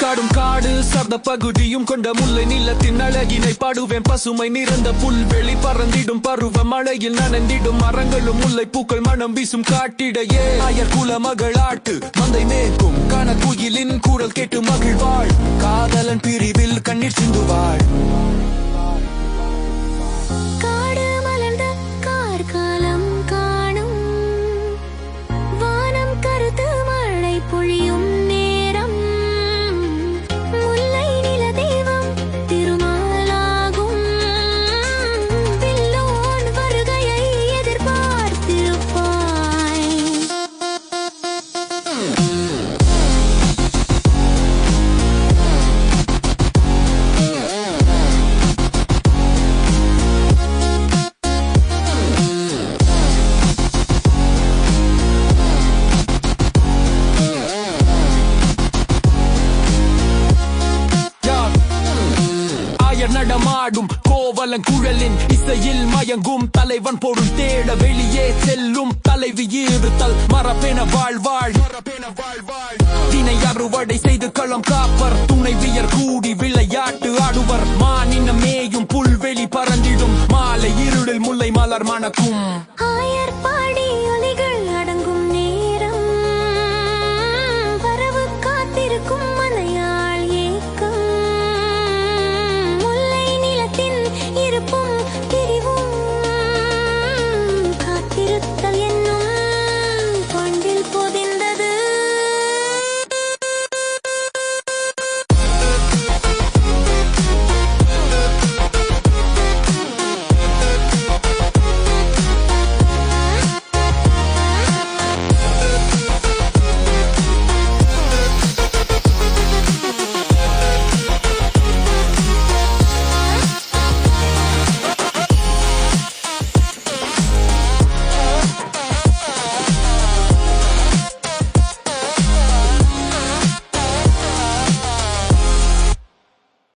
காடும் காடு சார்ந்த பகுதியும் கொண்ட முல்லை நிலத்தின் அழகினை பாடுவேன். பசுமை நிறைந்த புல்வெளி பறந்திடும் பருவ மழையில் நனந்திடும். மரங்களும் முல்லை பூக்கள் மனம் வீசும் காட்டிடையே. ஆயர் குல மகளாட்டு மந்தை மேற்கும் கன குயிலின் குரல் கேட்டு மகிழ்வாள். காதலன் பிரிவில் கண்ணீர் சிந்துவாள். மலர் நடமாடும் கோவலங்குழலின் இசையில் மயங்கும் தலைவன் பொருள் தேட வெளியே செல்லும் தலைவி இருத்தல் மரபென வாழ்வாள் தினை அறுவடை செய்து களம் காப்பர். துணைவியர் கூடி விளையாட்டு ஆடுவர். மானின மேயும் புல்வெளி பறந்திடும். மாலை இருளில் முல்லை மலர் மணக்கும்.